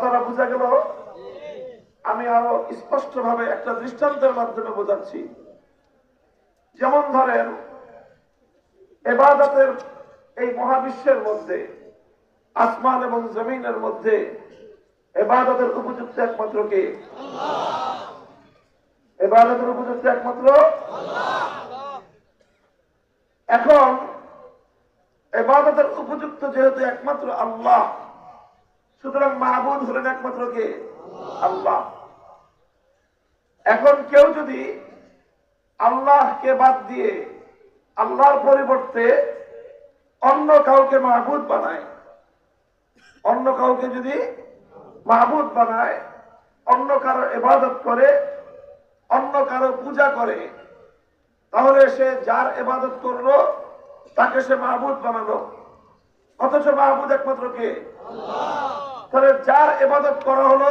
কথাটা বোঝা গেল? আমি আরও স্পষ্ট ভাবে একটা দৃষ্টান্তের মাধ্যমে বোঝাচ্ছি। যেমন ধরেন, এবাদতের এই মহাবিশ্বের মধ্যে, আসমান এবং জমিনের মধ্যে এবাদতের উপযুক্ত একমাত্র কে? এবাদতের উপযুক্ত একমাত্র? এখন, এবাদতের উপযুক্ত যেহেতু একমাত্র আল্লাহ সুতরাং মাহবুদ হলেন একমাত্র কে? আল্লাহ। এখন কেউ যদি আল্লাহকে বাদ দিয়ে আল্লাহর পরিবর্তে অন্য কাউকে মাহবুদ বানায়, অন্য কাউকে যদি মাহবুদ বানায়, অন্য কারও এবাদত করে, অন্য কারও পূজা করে, তাহলে সে যার এবাদত করল, তাকে সে মাহবুদ বানালো। অথচ মাহবুদ একমাত্র কে? তাহলে যার এবাদত করা হলো,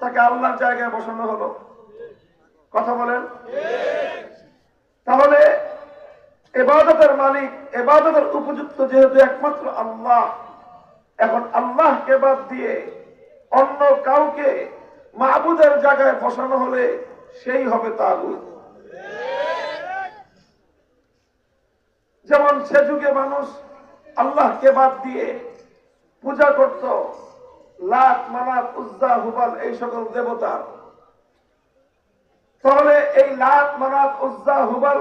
তাকে আল্লাহর জায়গায় বসানো হলো। কথা বলেন। তাহলে এবাদতের মালিক এবাদতের উপযুক্ত যেহেতু একমাত্র আল্লাহ, এখন আল্লাহকে বাদ দিয়ে অন্য কাউকে মাহবুদের জায়গায় বসানো হলে সেই হবে তাগুদ যেমন সে যুগে মানুষ আল্লাহকে বাদ দিয়ে পূজা করত লাত মানাত উজ্জা, হুবাল এই সকল দেবতার তাহলে এই লাত মানাত উজ্জা, হুবাল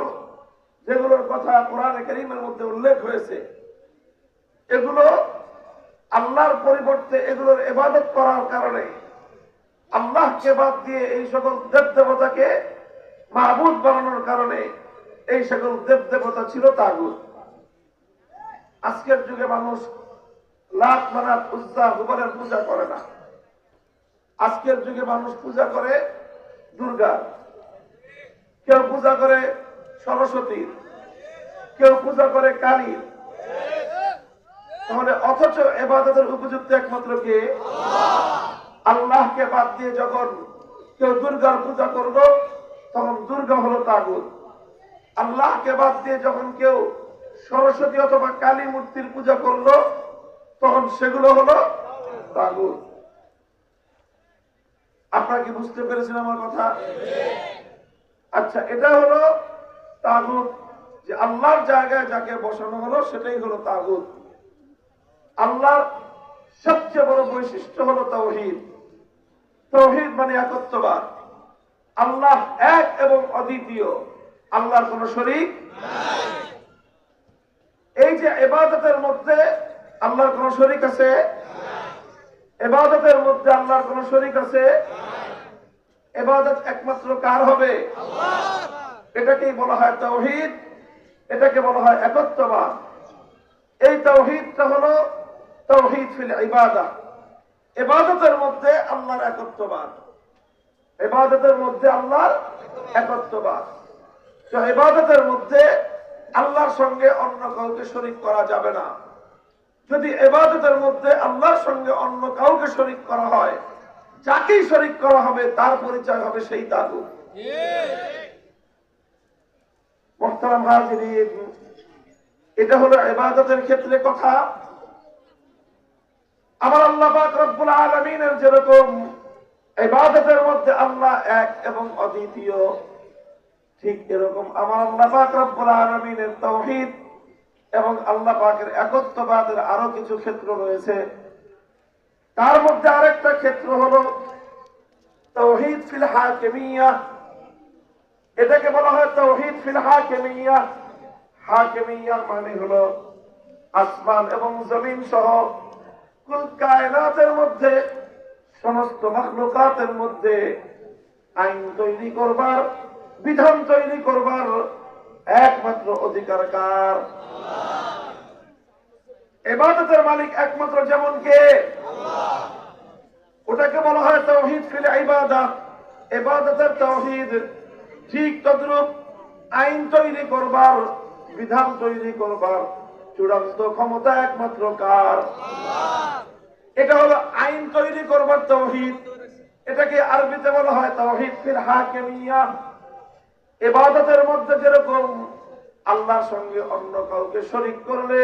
যেগুলোর কথা কোরআন করিমের মধ্যে উল্লেখ হয়েছে, এগুলো আল্লাহর পরিবর্তে এগুলোর এবাদত করার কারণে আল্লাহকে বাদ দিয়ে এই সকল দেব দেবতাকে মাহবুদ বানানোর কারণে এই সকল দেব দেবতা ছিল তাগুদ আজকের যুগে মানুষ পূজা করে না। আজকের যুগে মানুষ পূজা করে দুর্গা। কেউ পূজা করে সরস্বতীর কেউ পূজা করে কালীর তাহলে অথচ এবাদতের উপযুক্ত একমাত্র কে? আল্লাহকে বাদ দিয়ে যখন কেউ দুর্গার পূজা করল, তখন দুর্গা হলো তাগুদ আল্লাহকে বাদ দিয়ে যখন কেউ সরস্বতী অথবা কালী মূর্তির পূজা করল তখন সেগুলো হলো তাগুদ আপনারা কি বুঝতে পেরেছেন আমার কথা? আচ্ছা এটা হলো তাগুদ যে আল্লাহর জায়গায় যাকে বসানো হলো, সেটাই হলো তাগুদ আল্লাহর সবচেয়ে বড় বৈশিষ্ট্য হলো তৌহিদ। তৌহিদ মানে একত্ববাদ। আল্লাহ এক এবং অদ্বিতীয়। আল্লাহর কোন শরীক এই যে এবাদতের মধ্যে আল্লাহর কোন শরীক আছে? এবাদতের মধ্যে আল্লাহর কোন শরীক আছে? এবাদত একমাত্র কার হবে? এটাকেই বলা হয় তৌহিদ এটাকে বলা হয় একত্ববাদ। এই তৌহিদটা হলো তৌহিদ ফিল ইবাদা। এবাদতের মধ্যে আল্লাহর একত্ববাদ। এবাদতের মধ্যে আল্লাহর একত্ববাদ। তো এবাদতের মধ্যে আল্লাহর সঙ্গে অন্য কাউকে শরিক করা যাবে না। যদি এবাদতের মধ্যে আল্লাহর সঙ্গে অন্য কাউকে শরিক করা হয়, যাকেই শরিক করা হবে, তার পরিচয় হবে সেই হাজিরিন, এটা হলো এবাদতের ক্ষেত্রে কথা। আমার আল্লাহ রব্বুল আলমিনের যেরকম এবাদতের মধ্যে আল্লাহ এক এবং অদ্বিতীয়, ঠিক এরকম আমার আল্লাহ রব্বুল আলমিনের তৌহিদ এবং আল্লাহ পাকের একত্ববাদের আরও কিছু ক্ষেত্র রয়েছে। তার মধ্যে আরেকটা ক্ষেত্র হলো তৌহিদ ফিল হাকিমিয়া। এটাকে বলা হয় তৌহিদ ফিল হাকিমিয়া। হাকিমিয়া মানে হলো আসমান এবং জমিন সহ কুল কায়নাতের মধ্যে, সমস্ত মখলুকাতের মধ্যে আইন তৈরি করবার, বিধান তৈরি করবার একমাত্র অধিকার কার এবাদতের মালিক একমাত্র যেমন কে? ওটাকে বলা হয় তৌহিদ ফিল ইবাদা এবাদতের তৌহিদ ঠিক তদ্রুপ আইন তৈরি করবার, বিধান তৈরি করবার। চূড়ান্ত ক্ষমতা একমাত্র কার? এটা হলো আইন তৈরি করবার তৌহিদ। এটাকে আরবিতে বলা হয় তৌহিদ ফির হাকিমিয়া। এবাদতের মধ্যে যেরকম আল্লাহর সঙ্গে অন্য কাউকে শরিক করলে